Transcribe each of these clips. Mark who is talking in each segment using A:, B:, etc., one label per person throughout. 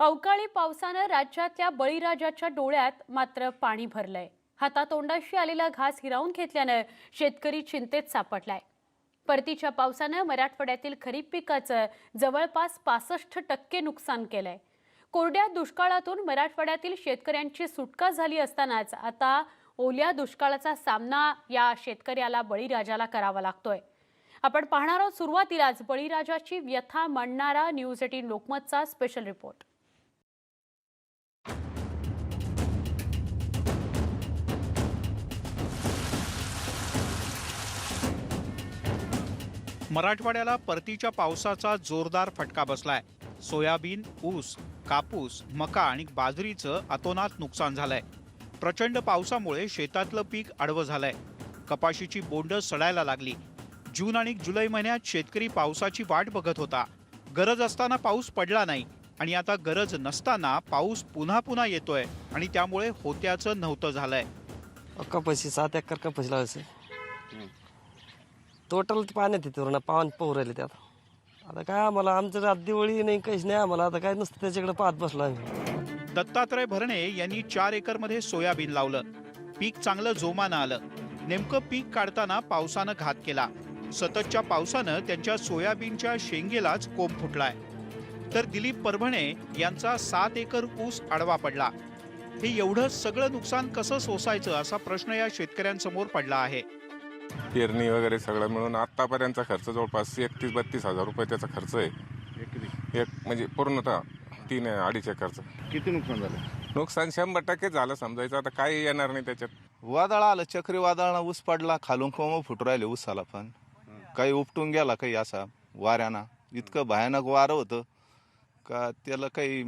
A: अवकाळी पावसानं राज्यातल्या बळीराजाच्या डोळ्यात मात्र पाणी भरलंय. हातातोंडाशी आलेला घास हिरावून घेतल्यानं शेतकरी चिंतेत सापडलाय. परतीच्या पावसानं मराठवाड्यातील खरीप पिकाचं जवळपास पासष्ट टक्के नुकसान केलंय. कोरड्या दुष्काळातून मराठवाड्यातील शेतकऱ्यांची सुटका झाली असतानाच आता ओल्या दुष्काळाचा सामना या शेतकऱ्याला बळीराजाला करावा लागतोय. आपण पाहणार आहोत सुरुवातीलाच बळीराजाची व्यथा मांडणारा न्यूज एटीन लोकमतचा स्पेशल रिपोर्ट.
B: मराठवाड्याला परतीच्या पावसाचा जोरदार फटका बसलाय. सोयाबीन ऊस कापूस मका आणि बाजरीचं अतोनात नुकसान झालंय. प्रचंड पावसामुळे शेतातलं पीक आडवं झालंय. कपाशीची बोंड सडायला लागली. जून आणि जुलै महिन्यात शेतकरी पावसाची वाट बघत होता. गरज असताना पाऊस पडला नाही आणि आता गरज नसताना पाऊस पुन्हा पुन्हा येतोय आणि त्यामुळे होत्याचं नव्हतं झालंय.
C: कपाशी सात एकर कपाशी लावायचं. टोटल पाण्यात येते पूर्ण पावन पोहू राहिले त्यात. आता काय आम्हाला आमचं रात दिवाळी नाही काहीच नाही आम्हाला. आता काय नसतं त्याच्याकडे पाहत बसलो आम्ही.
B: दत्तात्रय भरणे यांनी चार एकरमध्ये सोयाबीन लावलं. पीक चांगलं जोमानं आलं. नेमकं पीक काढताना पावसानं घात केला. सततच्या पावसानं त्यांच्या सोयाबीनच्या शेंगेलाच कोंब फुटलाय. तर दिलीप परभणे यांचा सात एकर ऊस आडवा पडला. हे एवढं सगळं नुकसान कसं सोसायचं असा प्रश्न या शेतकऱ्यांसमोर पडला आहे.
D: पेरणी वगैरे सगळं मिळून आतापर्यंतचा खर्च जवळपास एकतीस बत्तीस हजार रुपये त्याचा खर्च आहे. एक म्हणजे पूर्णतः तीन अडीच एकरचं.
E: किती नुकसान झालं?
D: नुकसान शंभर टक्के झालं समजायचं. आता काही येणार नाही त्याच्यात.
E: वादळ आलं चक्रीवादळानं ऊस पडला खालून कोंब फुटू राहिले ऊसाला पण. काही उपटून गेला काही असा वाऱ्यानं. इतकं भयानक वारं होतं का त्याला काही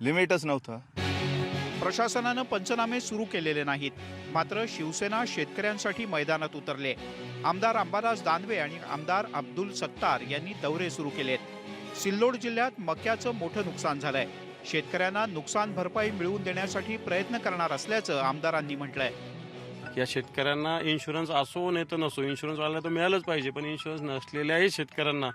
E: लिमिटच नव्हतं.
B: प्रशासनानं पंचनामे सुरू केलेले नाहीत. मात्र शिवसेना शेतकऱ्यांसाठी मैदानात उतरले. आमदार अंबादास दानवे आणि आमदार अब्दुल सत्तार यांनी दौरे सुरू केलेत. सिल्लोड जिल्ह्यात मक्याचं मोठं नुकसान झालंय. शेतकऱ्यांना नुकसान भरपाई मिळवून देण्यासाठी प्रयत्न करणार असल्याचं आमदारांनी म्हटलंय.
F: या शेतकऱ्यांना इन्शुरन्स असो नाही तर नसो इन्शुरन्स वाला तर मिळालंच पाहिजे पण इन्शुरन्स नसलेल्याही शेतकऱ्यांना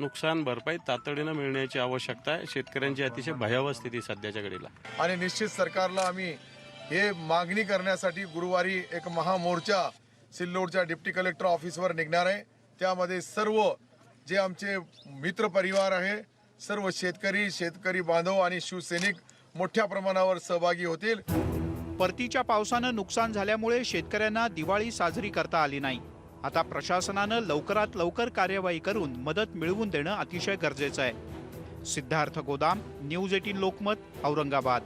F: नुकसान भरपाई तातडीनं मिळण्याची आवश्यकता आहे. शेतकऱ्यांची अतिशय भयावह स्थिती सध्याच्या घडीला.
G: आणि निश्चित सरकारला आम्ही हे मागणी करण्यासाठी गुरुवारी एक महामोर्चा सिल्लोडच्या डिप्टी कलेक्टर ऑफिसवर निघणार आहे. त्यामध्ये सर्व जे आमचे मित्र परिवार आहे सर्व शेतकरी शेतकरी बांधव आणि शिवसैनिक मोठ्या प्रमाणावर सहभागी होतील.
B: परतीच्या पावसानं नुकसान झाल्यामुळे शेतकऱ्यांना दिवाळी साजरी करता आली नाही. आता प्रशासनानं लवकरात लवकर कार्यवाही करून मदत मिळवून देणं अतिशय गरजेचं आहे. सिद्धार्थ गोदाम न्यूज एटीन लोकमत औरंगाबाद.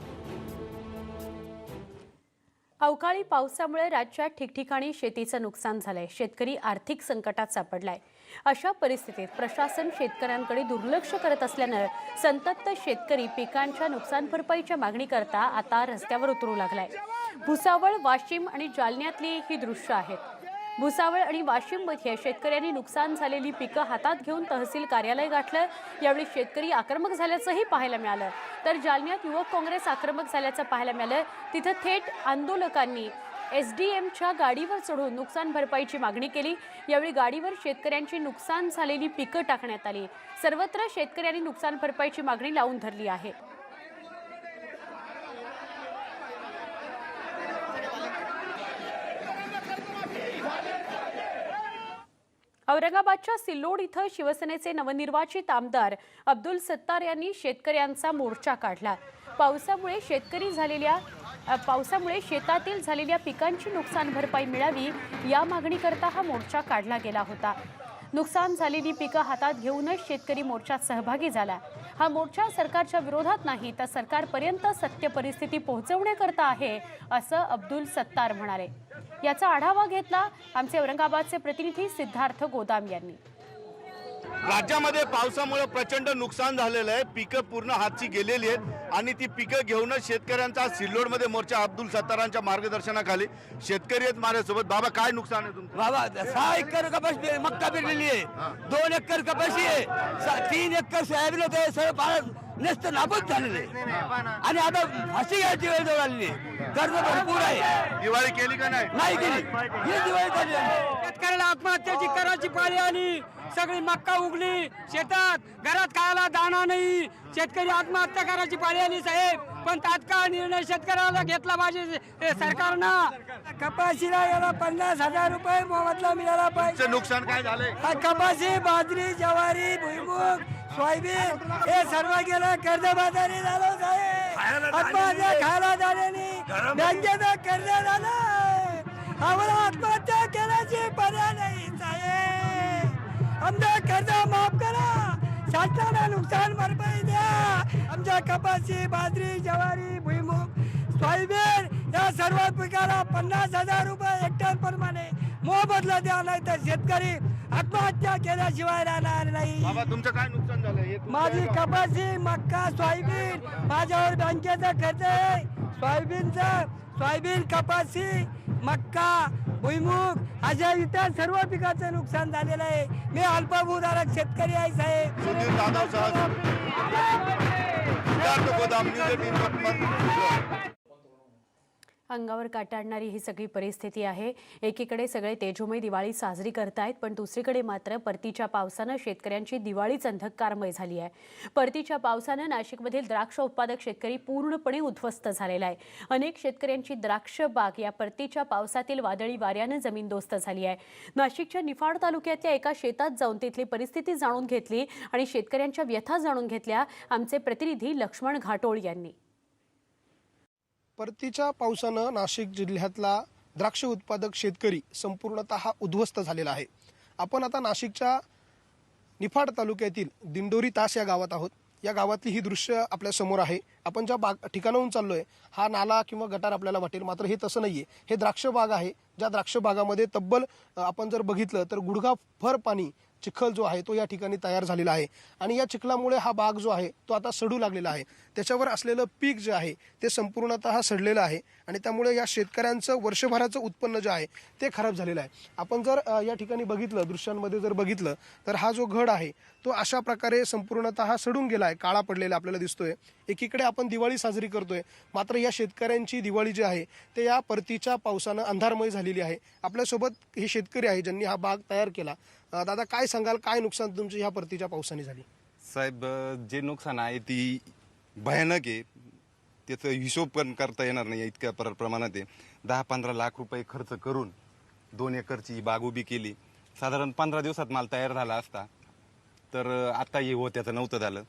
A: अवकाळी पावसामुळे राज्यात ठिकठिकाणी शेतीचं नुकसान झालंय. शेतकरी आर्थिक संकटात सापडलाय. अशा परिस्थितीत प्रशासन शेतकऱ्यांकडे दुर्लक्ष करत असल्यानं संतप्त शेतकरी पिकांच्या नुकसान भरपाईच्या मागणी करता आता रस्त्यावर उतरू लागलाय. भुसावळ वाशिम आणि जालन्यातली ही दृश्य आहेत. भुसावळ आणि वाशिममध्ये शेतकऱ्यांनी नुकसान झालेली पिकं हातात घेऊन तहसील कार्यालय गाठलं. यावेळी शेतकरी आक्रमक झाल्याचंही पाहायला मिळालं. तर जालन्यात युवक काँग्रेस आक्रमक झाल्याचं पाहायला मिळालं. तिथं थेट आंदोलकांनी एस डी एमच्या गाडीवर चढून नुकसान भरपाईची मागणी केली. यावेळी गाडीवर शेतकऱ्यांची नुकसान झालेली पिकं टाकण्यात आली. सर्वत्र शेतकऱ्यांनी नुकसान भरपाईची मागणी लावून धरली आहे. औरंगाबादच्या सिल्लोड इथं शिवसेनेचे नवनिर्वाचित आमदार अब्दुल सत्तार यांनी शेतकऱ्यांचा मोर्चा काढला. पावसामुळे शेतकरी झालेल्या पावसामुळे शेतातील झालेल्या पिकांची नुकसान भरपाई मिळावी या मागणीकरता हा मोर्चा काढला गेला होता. नुकसान झालेली पिकं हातात घेऊनच शेतकरी मोर्चात सहभागी झाला. हा मोर्चा सरकारच्या विरोधात नाही तर सरकारपर्यंत सत्य परिस्थिती पोहोचवण्याकरता आहे असं अब्दुल सत्तार म्हणाले. याचा आढावा घेतला आमचे औरंगाबादचे प्रतिनिधी सिद्धार्थ गोदाम यांनी.
H: राज्यामध्ये पावसामुळे प्रचंड नुकसान झालेलं आहे. पिकं पूर्ण हातची गेलेली आहेत आणि ती पिकं घेऊनच शेतकऱ्यांचा सिल्लोडमध्ये मोर्चा अब्दुल सत्तारांच्या मार्गदर्शनाखाली शेतकरी आहेत माझ्यासोबत. बाबा काय नुकसान आहे तुमचं?
I: बाबा सहा एकर कपाशी मक्का पेरलेली आहे. दोन एकर कपाशी आहे. तीन एकर सोयाबीन होते सगळं पाण्यात नसतं नाबूद झालेलं आणि आता फाशी घ्यायची वेळ जवळ आलेली आहे. कर्ज भरपूर आहे.
H: दिवाळी केली का नाही?
I: नाही केली. ही दिवाळी झाली शेतकऱ्याला आत्महत्याची करायची पाळी आली सगळी मक्का उगली. शेतात घरात खायला दाणा नाही. शेतकरी आत्महत्या करायची पाळी आली साहेब. पण तात्काळ निर्णय शेतकऱ्याला घेतला पाहिजे सरकारनं. कपाशीला याला पन्नास हजार रुपये मोबदला मिळाला पाहिजे.
H: तुमचं नुकसान काय झालंय?
I: हा कपाशी बाजरी ज्वारी भुईमुग सोयाबीन हे सर्व गेलं. कर्जबाजारी झालं साहेब. आत्महत्या खायला झालेली बँकेचं कर्ज झालं आम्हाला आत्महत्या केल्याची पर्याय नाही साहेब. आमचं कर्ज माफ करा। शासनाला नुकसान भरपाई द्या। आमच्या कपाशी बाजरी ज्वारी भुईमुग सोयाबीन या सर्व पिकाला पन्नास हजार रुपये हेक्टर प्रमाणे मोबदला द्या नाही तर शेतकरी आत्महत्या केल्याशिवाय राहणार नाही.
H: बाबा तुमचं काय नुकसान झालं? हे तुमचं
I: माझी? कपाशी मक्का सोयाबीन माझ्यावर बँकेचा खर्च आहे सोयाबीनचं सोयाबीन कपाशी मक्का भुईमुग. अशा इतर सर्व पिकाचं नुकसान झालेलं आहे. मी अल्पभूधारक शेतकरी आहे साहेब.
H: गोदाम
A: अंगावर काटाडणारी ही सगळी परिस्थिती आहे. एकीकडे सगळे तेजोमय दिवाळी साजरी करतायत पण दुसरीकडे मात्र परतीच्या पावसानं शेतकऱ्यांची दिवाळीच अंधकारमय झाली आहे. परतीच्या पावसानं नाशिकमधील द्राक्ष उत्पादक शेतकरी पूर्णपणे उद्ध्वस्त झालेला आहे. अनेक शेतकऱ्यांची द्राक्ष बाग या परतीच्या पावसातील वादळी वाऱ्यानं जमीनदोस्त झाली आहे. नाशिकच्या निफाड तालुक्यातल्या एका शेतात जाऊन तिथली परिस्थिती जाणून घेतली आणि शेतकऱ्यांच्या व्यथा जाणून घेतल्या. आमचे प्रतिनिधी लक्ष्मण घाटोळ यांनी.
J: परतीच्या पावसानं नाशिक जिल्ह्यातला द्राक्ष उत्पादक शेतकरी संपूर्णतः उद्ध्वस्त झालेला आहे. आपण आता नाशिकच्या निफाड तालुक्यातील दिंडोरी तास या गावात आहोत. या गावातली ही दृश्य आपल्यासमोर आहे. आपण ज्या बाग ठिकाणाहून चाललोय हा नाला किंवा गटार आपल्याला वाटेल मात्र हे तसं नाहीये. हे द्राक्ष बाग आहे ज्या द्राक्ष बागामध्ये तब्बल आपण जर बघितलं तर गुडघा फर पाणी चिखल जो आहे तो या ठिकाणी तयार झालेला आहे. आणि या चिखलामुळे हा भाग जो आहे तो आता सडू लागलेला आहे. त्याच्यावर असलेलं पीक जे आहे ते संपूर्णतः सडलेलं आहे. आणि त्यामुळे या शेतकऱ्यांचं वर्षभराचं उत्पन्न जे आहे ते खराब झालेलं आहे. आपण जर या ठिकाणी बघितलं दृश्यांमध्ये जर बघितलं तर हा जो घड आहे तो अशा प्रकारे संपूर्णतः सडून गेला आहे काळा पडलेला आपल्याला दिसतोय. एकीकडे आपण दिवाळी साजरी करतोय मात्र या शेतकऱ्यांची दिवाळी जी आहे ते या परतीच्या पावसानं अंधारमय झालेली आहे. आपल्यासोबत हे शेतकरी आहे ज्यांनी हा बाग तयार केला. दादा काय सांगाल काय नुकसान तुमची ह्या परतीच्या पावसाने झाली?
K: साहेब जे नुकसान आहे ती भयानक आहे. त्याचं हिशोब पण करता येणार नाही इतक्या प्र प्रमाणात आहे. दहा पंधरा लाख रुपये खर्च करून दोन एकरची बाग उभी केली. साधारण पंधरा दिवसात माल तयार झाला असता. तर आता हे हो त्याचं नव्हतं झालं.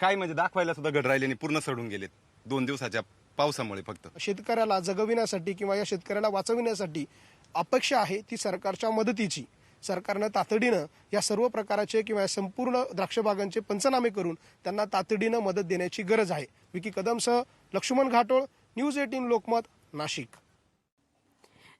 K: काय म्हणजे दाखवायला सुद्धा घड राहिले आणि पूर्ण सडून गेलेत. दोन दिवसाच्या पावसामुळे फक्त.
J: शेतकऱ्याला जगविण्यासाठी किंवा या शेतकऱ्याला वाचविण्यासाठी अपेक्षा आहे ती सरकारच्या मदतीची. सरकारनं तातडीनं या सर्व प्रकाराचे किंवा संपूर्ण द्राक्षबागांचे पंचनामे करून त्यांना तातडीनं मदत देण्याची गरज आहे. विकी कदमसह लक्ष्मण घाटोळ न्यूज एटीन लोकमत नाशिक.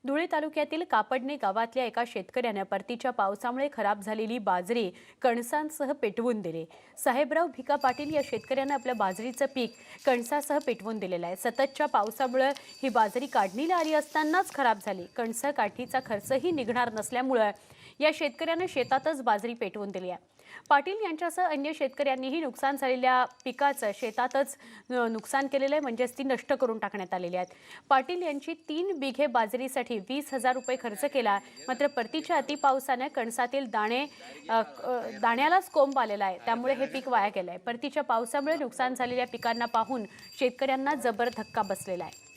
A: धुळे तालुक्यातील कापडणे गावातल्या एका शेतकऱ्यानं परतीच्या पावसामुळे खराब झालेली बाजरी कणसांसह पेटवून दिली. साहेबराव भिका पाटील या शेतकऱ्यानं आपलं बाजरीचं पीक कणसासह पेटवून दिलेलं आहे. सततच्या पावसामुळे ही बाजरी काढणीला आली असतानाच खराब झाली. कणसं काठीचा खर्चही निघणार नसल्यामुळं या शेतकऱ्यानं शेतातच बाजरी पेटवून दिली आहे. पाटील यांच्यासह अन्य शेतकऱ्यांनीही नुकसान झालेल्या पिकाचं शेतातच नुकसान केलेलं आहे म्हणजेच ती नष्ट करून टाकण्यात आलेली आहेत. पाटील यांची तीन बिघे बाजरीसाठी वीस हजार रुपये खर्च केला मात्र परतीच्या अतिपावसानं कणसातील दाणे दाण्यालाच कोंब आलेला आहे. त्यामुळे हे पीक वाया गेलं आहे परतीच्या पावसामुळे नुकसान झालेल्या पिकांना पाहून शेतकऱ्यांना जबर धक्का बसलेला आहे.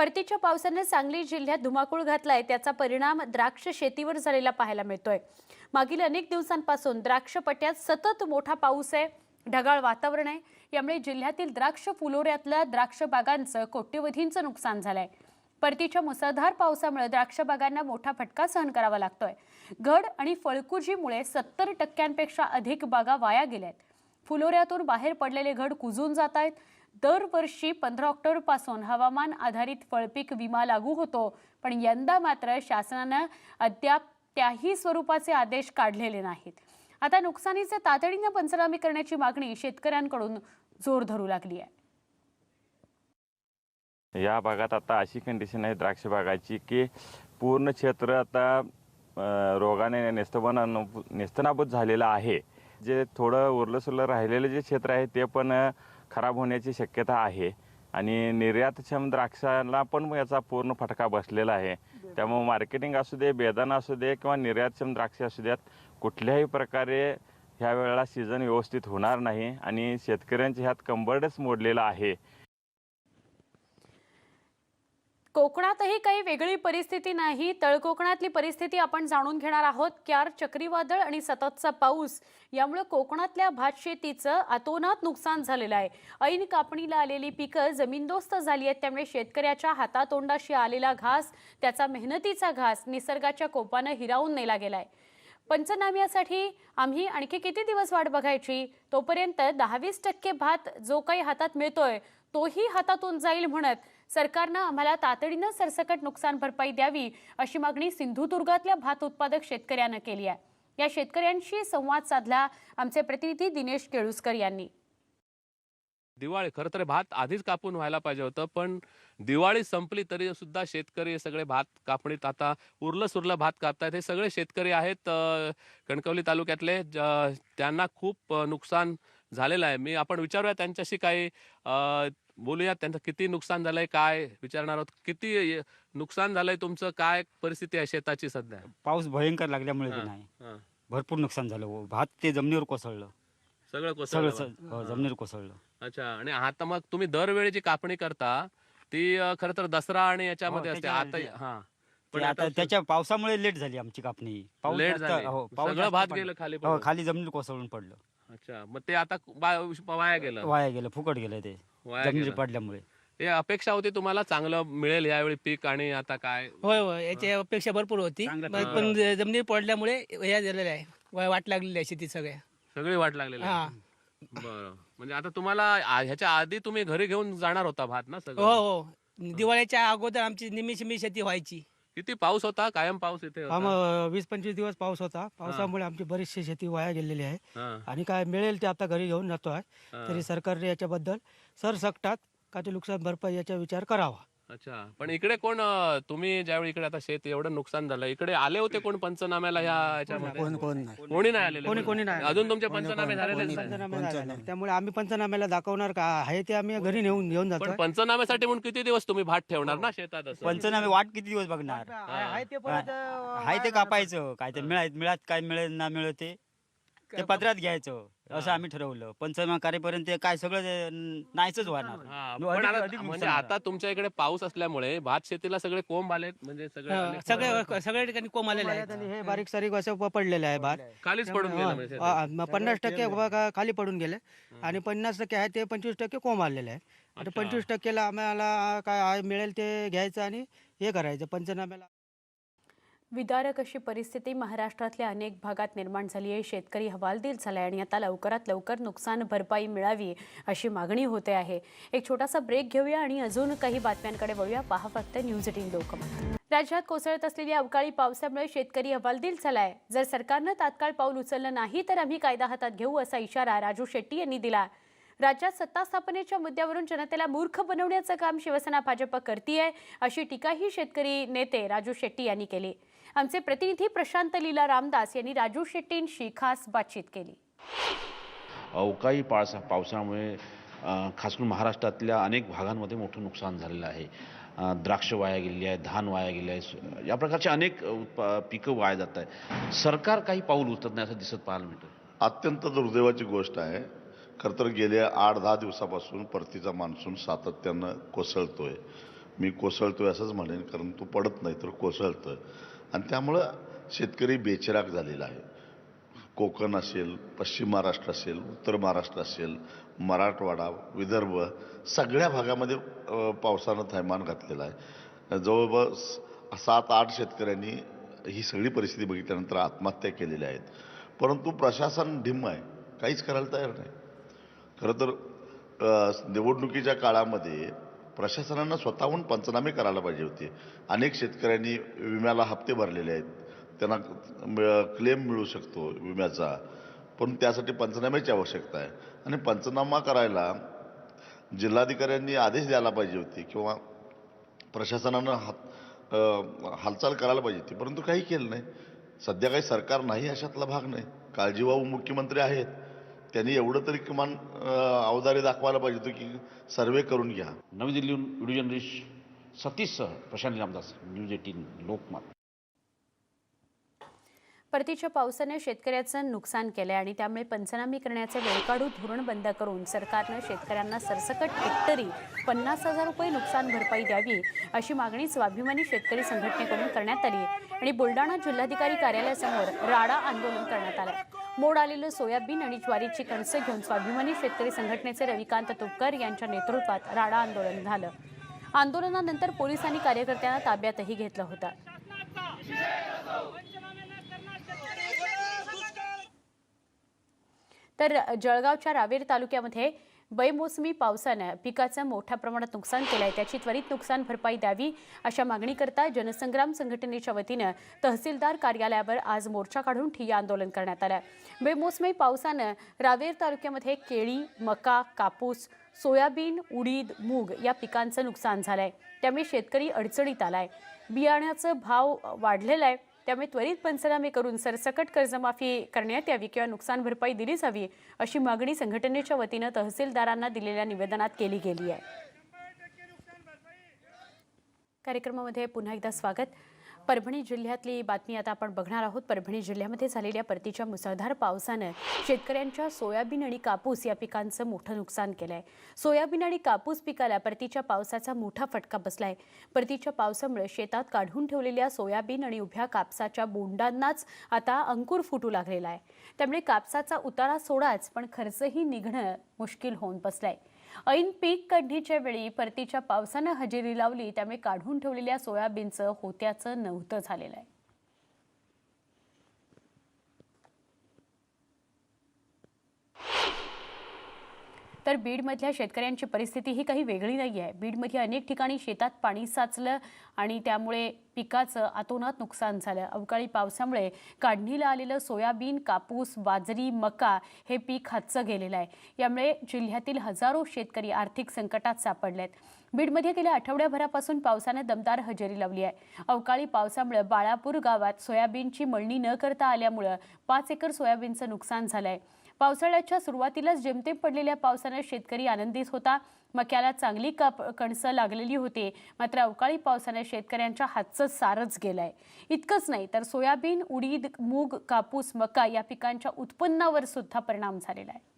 A: परतीच्या पावसाने सांगली जिल्ह्यात धुमाकूळ घातलाय. त्याचा परिणाम द्राक्ष शेतीवर झालेला पाहायला मिळतोय. मागील अनेक दिवसांपासून द्राक्ष पट्ट्यात सतत मोठा पाऊस आहे. ढगाळ वातावरण आहे. यामुळे जिल्ह्यातील द्राक्ष फुलोऱ्यातल्या द्राक्ष बागांचं कोट्यवधींचं नुकसान झालंय. परतीच्या मुसळधार पावसामुळे द्राक्ष बागांना मोठा फटका सहन करावा लागतोय. घड आणि फळकुजीमुळे सत्तर टक्क्यांपेक्षा अधिक बागा वाया गेल्यात. फुलोऱ्यातून बाहेर पडलेले घड कुजून जात आहेत. दरवर्षी पंधरा ऑक्टोबरपासून हवामान आधारित फळपीक विमा लागू होतो. पण यंदा मात्र शासनानं अद्याप त्याही स्वरूपाचे आदेश काढलेले नाहीत. आता नुकसानीचे तातडीनं पंचनामे करण्याची मागणी शेतकऱ्यांकडून जोर धरू लागली आहे.
L: या भागात आता अशी कंडिशन आहे द्राक्ष बागाची की पूर्ण क्षेत्र आता रोगाने नेस्तबना नेस्तनाबूत झालेलं आहे. जे थोडं उरलं सुरलं राहिलेलं जे क्षेत्र आहे ते पण खराब होण्याची शक्यता आहे. आणि निर्यातक्षम द्राक्षाला पण याचा पूर्ण फटका बसलेला आहे. त्यामुळे मार्केटिंग असू दे बेदाना असू दे किंवा निर्यातक्षम द्राक्षे असू द्यात कुठल्याही प्रकारे ह्या वेळेला सीझन व्यवस्थित होणार नाही. आणि शेतकऱ्यांच्या ह्यात कंबरडच मोडलेला आहे.
A: कोकणातही काही वेगळी परिस्थिती नाही. तळकोकणातली परिस्थिती आपण जाणून घेणार आहोत. क्यार चक्रीवादळ आणि सततचा पाऊस यामुळे कोकणातल्या भात शेतीचं अतोनात नुकसान झालेलं आहे. ऐन कापणीला आलेली पिकं जमीनदोस्त झाली आहेत. त्यामुळे शेतकऱ्याच्या हातातोंडाशी आलेला घास त्याचा मेहनतीचा घास निसर्गाच्या कोपानं हिरावून नेला गेलाय. पंचनाम्यासाठी आम्ही आणखी किती दिवस वाट बघायची? तोपर्यंत दहावीस टक्के भात जो काही हातात मिळतोय तोही हातातून जाईल म्हणत सरकारनं आम्हाला तातडीनं सरसकट नुकसान भरपाई द्यावी अशी मागणी सिंधुदुर्गातल्या भात उत्पादक शेतकऱ्यानं केली आहे. या शेतकऱ्यांशी संवाद साधला आमचे प्रतिनिधी दिनेश केळुसकर यांनी.
M: दिवाळी खरं तर भात आधीच कापून व्हायला पाहिजे होतं पण दिवाळी संपली तरी सुद्धा शेतकरी सगळे भात कापणीत आता उरलं सुरलं भात कापतायत. हे सगळे शेतकरी आहेत कणकवली तालुक्यातले ज- त्यांना खूप नुकसान झालेलं आहे. मी आपण विचारूया त्यांच्याशी काही बोलूया त्यांचं किती नुकसान झालंय काय विचारणार आहोत? किती नुकसान झालंय तुमचं? काय परिस्थिती आहे शेताची सध्या?
N: पाऊस भयंकर लागल्यामुळे नाही.
M: हां.
N: भरपूर नुकसान झालं. हो. भात ते जमिनीवर कोसळलं.
M: सगळं
N: सगळं
M: कोसळलं
N: स- हो. जमिनीवर कोसळलं.
M: अच्छा आणि आता मग तुम्ही दरवेळी जी कापणी करता ती अ, खरं तर दसरा आणि याच्यामध्ये
N: हो,
M: असते.
N: त्याच्या-
M: आता हा.
N: ते आता त्याच्या पावसामुळे लेट झाली आमची कापणी. पाऊस
M: लेट
N: जास्त-
M: झाली.
N: हो, पाऊस
M: सगळं
N: जास्त
M: भात
N: पडला.
M: गेलं खाली
N: हो
M: पडून.
N: खाली जमिनीवर कोसळून पडलं.
M: अच्छा मग ते आता बा- वाया गेलं.
N: वाया गेलं फुकट गेलं ते.
M: वाया
N: जमिनीवर
M: गेलं.
N: पडल्यामुळे.
M: हे अपेक्षा होती तुम्हाला? चांगलं मिळेल यावेळी पीक आणि आता काय?
I: होय होय. याची अपेक्षा भरपूर होती.
N: चांगलं
I: पण
N: पीक
I: पण जमिनी पडल्यामुळे हे झालेलं आहे. वा- वाट लागलेली आहे शेती सगळ्या
M: सगळी वाट लागलेली आहे.
I: हा.
M: बरं. म्हणजे आता तुम्हाला आ- ह्याच्या आधी तुम्ही घरी घेऊन जाणार होता भात ना
I: हो
M: सगळं?
I: हो दिवाळीच्या अगोदर आमची निमी शिमी शेती व्हायची.
M: किती पाऊस होता? कायम पाऊस इथे होता.
I: वीस पंचवीस दिवस पाऊस होता. पावसामुळे आमची बरीचशी शेती वाया गेलेली आहे.
M: हा,
I: आणि काय मिळेल ते आता घरी घेऊन जातो आहे. तरी सरकारने याच्याबद्दल सरसकटात का ते नुकसान भरपाई याचा विचार करावा.
M: अच्छा. पण इकडे कोण अ, तुम्ही ज्यावेळी इकडे आता शेत एवढं नुकसान झालं इकडे आले होते कोण पंचनाम्याला ह्या याच्यामध्ये?
I: कोण नाही.
M: कोणी नाही आलेले?
I: कोणी कोणी नाही
M: अजून तुमचे पंचनामे झालेले.
I: पंचनामे. झाले. त्यामुळे आम्ही पंचनाम्याला दाखवणार का? आहे ते आम्ही घरी नेऊन घेऊन
M: पण
I: जातो
M: पंचनाम्यासाठी म्हणून किती दिवस तुम्ही भात ठेवणार ना शेतात असं?
N: पंचनामे वाट किती दिवस बघणार?
I: आहे ते परत, अं,
N: हाय ते कापायचं. काय ते मिळायत मिळात काय मिळेल ना मिळत? ते ते पदरात घ्यायचं. असं आम्ही ठरवलं. पंचनामा कार्यापर्यंत ते काय सगळं ते नाहीच होणार
M: हा,
N: अधिक-
M: पण आता- म्हणजे
N: नुकसान
M: आता तुमच्या इकडे पाऊस असल्यामुळे भात शेतीला सगळे कोंब आले म्हणजे सगळे अनेक
I: सगळे सगळ्या ठिकाणी कोंब आलेले आहेत. आणि हे बारीक सारीक असं प- पडलेलं आहे भात.
M: खालीच पडून गेले म्हणजे
I: हा,
M: शेतात.
I: हा, मग पन्नास टक्के बघा खाली पडून गेले. आणि पन्नास टक्के आहे ते पंचवीस टक्के कोंब आलेले आहे आता
M: अच्छा.
I: पंचवीस टक्केला आम्हाला काय आहे मिळेल ते घ्यायचं आणि हे करायचं पंचनाम्याला
A: विदारक अशी परिस्थिती महाराष्ट्रातल्या अनेक भागात निर्माण झाली आहे. शेतकरी हवालदिल झालाय आणि आता लवकरात लवकर नुकसान भरपाई मिळावी अशी मागणी होते आहे. एक छोटासा ब्रेक घेऊया आणि अजून काही बातम्यांकडे वळूया. पहा फक्त न्यूज एटीन लोकमत. राज्यात कोसळत असलेल्या अवकाळी पावसामुळे शेतकरी हवालदिल झालाय. जर सरकारनं तात्काळ पाऊल उचललं नाही तर आम्ही कायदा हातात घेऊ असा इशारा राजू शेट्टी यांनी दिला. राज्यात सत्ता स्थापनेच्या मुद्द्यावरून जनतेला मूर्ख बनवण्याचं काम शिवसेना भाजप करतीये अशी टीकाही शेतकरी नेते राजू शेट्टी यांनी केली. आमचे प्रतिनिधी प्रशांत लीला रामदास यांनी राजू शेट्टींशी खास बातचीत केली.
O: अवकाळी पावसा पावसामुळे खास करून महाराष्ट्रातल्या अनेक भागांमध्ये मोठं नुकसान झालेलं आहे. द्राक्ष वाया गेलेली आहे धान वाया गेले आहे या प्रकारचे अनेक उत्पा पिकं वाया जात आहे सरकार काही पाऊल उचलत नाही असं दिसत पाहायला मिळतं
P: अत्यंत दुर्दैवाची गोष्ट आहे. खरं तर गेल्या आठ दहा दिवसापासून परतीचा मान्सून सातत्यानं कोसळतोय. मी कोसळतोय असंच म्हणेन कारण तो पडत नाही तर कोसळतोय. आणि त्यामुळं शेतकरी बेचिराग झालेला आहे. कोकण असेल पश्चिम महाराष्ट्र असेल उत्तर महाराष्ट्र असेल मराठवाडा विदर्भ सगळ्या भागामध्ये पावसानं थैमान घातलेलं आहे. जवळपास सात आठ शेतकऱ्यांनी ही सगळी परिस्थिती बघितल्यानंतर आत्महत्या केलेल्या आहेत. परंतु प्रशासन ढिम्म आहे. काहीच करायला तयार नाही. खरं तर निवडणुकीच्या काळामध्ये प्रशासनानं स्वतःहून पंचनामे करायला पाहिजे होते. अनेक शेतकऱ्यांनी विम्याला हप्ते भरलेले आहेत. त्यांना क्लेम मिळू शकतो विम्याचा. पण त्यासाठी पंचनाम्याची आवश्यकता आहे. आणि पंचनामा करायला जिल्हाधिकाऱ्यांनी आदेश द्यायला पाहिजे होते किंवा प्रशासनानं हात हालचाल करायला पाहिजे होती. परंतु काही केलं नाही. सध्या काही सरकार नाही अशातला भाग नाही. काळजीवाहू मुख्यमंत्री आहेत. त्यांनी एवढं तरी किमान अवधारी दाखवायला पाहिजे होतं की सर्वे करून घ्या.
O: नवी दिल्लीहून व्हिडिओ जर्नलिस्ट सतीशसह प्रशांत रामदास न्यूज एटीन लोकमत.
A: परतीच्या पावसाने शेतकऱ्याचं नुकसान केलंय आणि त्यामुळे पंचनामे करण्याचे वेळकाढू धोरण बंद करून सरकारनं शेतकऱ्यांना सरसकट हेक्टरी पन्नास हजार रुपये नुकसान भरपाई द्यावी अशी मागणी स्वाभिमानी शेतकरी संघटनेकडून करण्यात आली आणि बुलडाणा जिल्हाधिकारी कार्यालयासमोर राडा आंदोलन करण्यात आलं मोड आलेलं सोयाबीन आणि ज्वारीची कणसं घेऊन स्वाभिमानी शेतकरी संघटनेचे रविकांत तुपकर यांच्या नेतृत्वात राडा आंदोलन झालं. आंदोलनानंतर पोलिसांनी कार्यकर्त्यांना ताब्यातही घेतलं होतं. तर जळगावच्या रावेर तालुक्यामध्ये बेमोसमी पावसानं पिकाचं मोठ्या प्रमाणात नुकसान केलं आहे. त्याची त्वरित नुकसान भरपाई द्यावी अशा मागणीकरता जनसंग्राम संघटनेच्या वतीनं तहसीलदार कार्यालयावर आज मोर्चा काढून ठिय्या आंदोलन करण्यात आलं. बेमोसमी पावसानं रावेर तालुक्यामध्ये केळी मका कापूस सोयाबीन उडीद मूग या पिकांचं नुकसान झालं आहे त्यामुळे शेतकरी अडचणीत आला आहे बियाण्याचं भाव वाढलेला आहे. त्यामुळे त्वरित पंचनामे करून सरसकट कर्जमाफी करण्यात यावी किंवा नुकसान भरपाई दिली जावी अशी मागणी संघटनेच्या वतीनं तहसीलदारांना दिलेल्या निवेदनात केली गेली आहे. कार्यक्रमामध्ये पुन्हा एकदा स्वागत. परभणी जिल्ह्यातली बातमी आता आपण बघणार आहोत. परभणी जिल्ह्यामध्ये झालेल्या परतीच्या मुसळधार पावसानं शेतकऱ्यांच्या सोयाबीन आणि कापूस या पिकांचं मोठं नुकसान केलं आहे सोयाबीन आणि कापूस पिकाला परतीच्या पावसाचा मोठा फटका बसलाय. परतीच्या पावसामुळे शेतात काढून ठेवलेल्या सोयाबीन आणि उभ्या कापसाच्या बोंडांनाच आता अंकुर फुटू लागलेला आहे. त्यामुळे कापसाचा उतारा सोडाच पण खर्चही निघणं मुश्किल होऊन बसलाय. ऐन पीक काढणीच्या वेळी परतीच्या पावसानं हजेरी लावली त्यामुळे काढून ठेवलेल्या सोयाबीनचं होत्याचं नव्हतं झालेलं आहे. तर बीडमधल्या शेतकऱ्यांची परिस्थिती ही काही वेगळी नाही आहे बीडमध्ये अनेक ठिकाणी शेतात पाणी साचलं आणि त्यामुळे पिकाचं अतोनात नुकसान झालं. अवकाळी पावसामुळे काढणीला आलेलं सोयाबीन कापूस बाजरी मका हे पीक हातचं गेलेलं आहे. यामुळे जिल्ह्यातील हजारो शेतकरी आर्थिक संकटात सापडले आहेत बीडमध्ये गेल्या आठवड्याभरापासून पावसानं दमदार हजेरी लावली आहे. अवकाळी पावसामुळे बाळापूर गावात सोयाबीनची मळणी न करता आल्यामुळं पाच एकर सोयाबीनचं नुकसान झालं आहे पावसाळ्याच्या सुरुवातीलाच जेमतेम पडलेल्या पावसानं शेतकरी आनंदीत होता. मक्याला चांगली काप कणसं लागलेली होती. मात्र अवकाळी पावसानं शेतकऱ्यांच्या हातचं सारच गेलंय. इतकंच नाही तर सोयाबीन उडीद मूग कापूस मका या पिकांच्या उत्पन्नावर सुद्धा परिणाम झालेला आहे.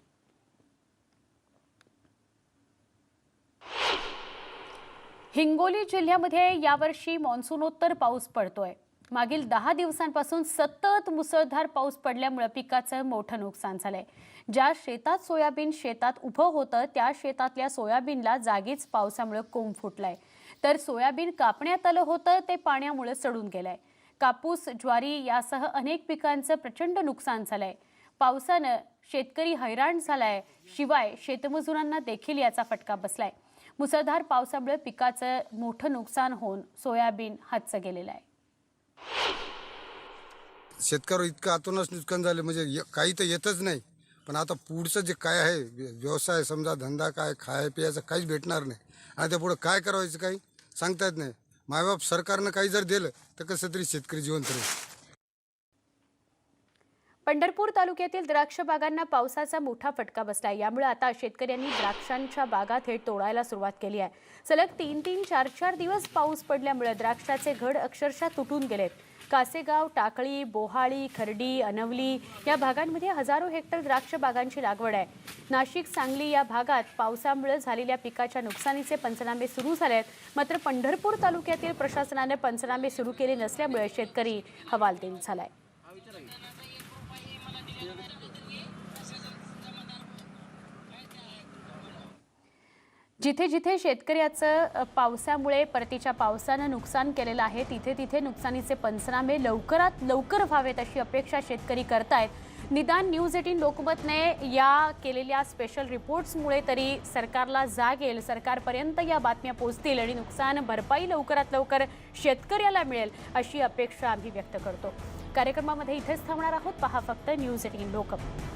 A: हिंगोली जिल्ह्यामध्ये यावर्षी मान्सूनोत्तर पाऊस पडतोय. मागील दहा दिवसांपासून सतत मुसळधार पाऊस पडल्यामुळे पिकाचं मोठं नुकसान झालंय. ज्या शेतात सोयाबीन शेतात उभं होतं त्या शेतातल्या सोयाबीनला जागीच पावसामुळे कोंब फुटलाय. तर सोयाबीन कापण्यात आलं होतं ते पाण्यामुळे सडून गेलंय. कापूस ज्वारी यासह अनेक पिकांचं प्रचंड नुकसान झालंय. पावसानं शेतकरी हैराण झालाय शिवाय शेतमजुरांना देखील याचा फटका बसलाय. मुसळधार पावसामुळे पिकाचं मोठं नुकसान होऊन सोयाबीन हातचं गेलेलं आहे.
Q: शेतकरी इतकं आतूनच नुकसान झालं म्हणजे य- काही तर येतच नाही. पण आता पुढचं जे काय आहे व्य- व्यवसाय समजा धंदा काय खाय पियाचं काहीच भेटणार नाही. आणि त्या पुढं काय करायचं काही सांगता येत नाही. मायबाप सरकारनं काही जर दिलं तर कसं तरी शेतकरी जिवंत राहील.
A: पंढरपूर तालुक्यातील द्राक्ष बागांना पावसाचा मोठा फटका बसला यामुळे आता शेतकऱ्यांनी द्राक्षांच्या बागा थेट तोडायला सुरुवात केली आहे. सलग तीन तीन चार चार दिवस पाऊस पडल्यामुळे द्राक्षाचे घड अक्षरशः तुटून गेलेत. कासेगाव टाकळी बोहाळी खर्डी अनवली या भागांमध्ये हजारो हेक्टर द्राक्ष बागांची लागवड आहे. नाशिक सांगली या भागात पावसामुळे झालेल्या पिकाच्या नुकसानीचे पंचनामे सुरू झाले आहेत मात्र पंढरपूर तालुक्यातील प्रशासनाने पंचनामे सुरू केले नसल्यामुळे शेतकरी हवालदिल आहे जिथे जिथे शेतकऱ्याचं पावसामुळे परतीच्या पावसानं नुकसान केलेलं आहे तिथे तिथे नुकसानीचे पंचनामे लवकरात लवकर व्हावेत अशी अपेक्षा शेतकरी करतायत. निदान न्यूज एटीन लोकमतने या केलेल्या स्पेशल रिपोर्ट्समुळे तरी सरकारला जाग येईल. सरकारपर्यंत या बातम्या पोचतील आणि नुकसान भरपाई लवकरात लवकर शेतकऱ्याला मिळेल अशी अपेक्षा आम्ही व्यक्त करतो. कार्यक्रमामध्ये इथेच थांबणार आहोत. पहा फक्त न्यूज एटीन लोकमत.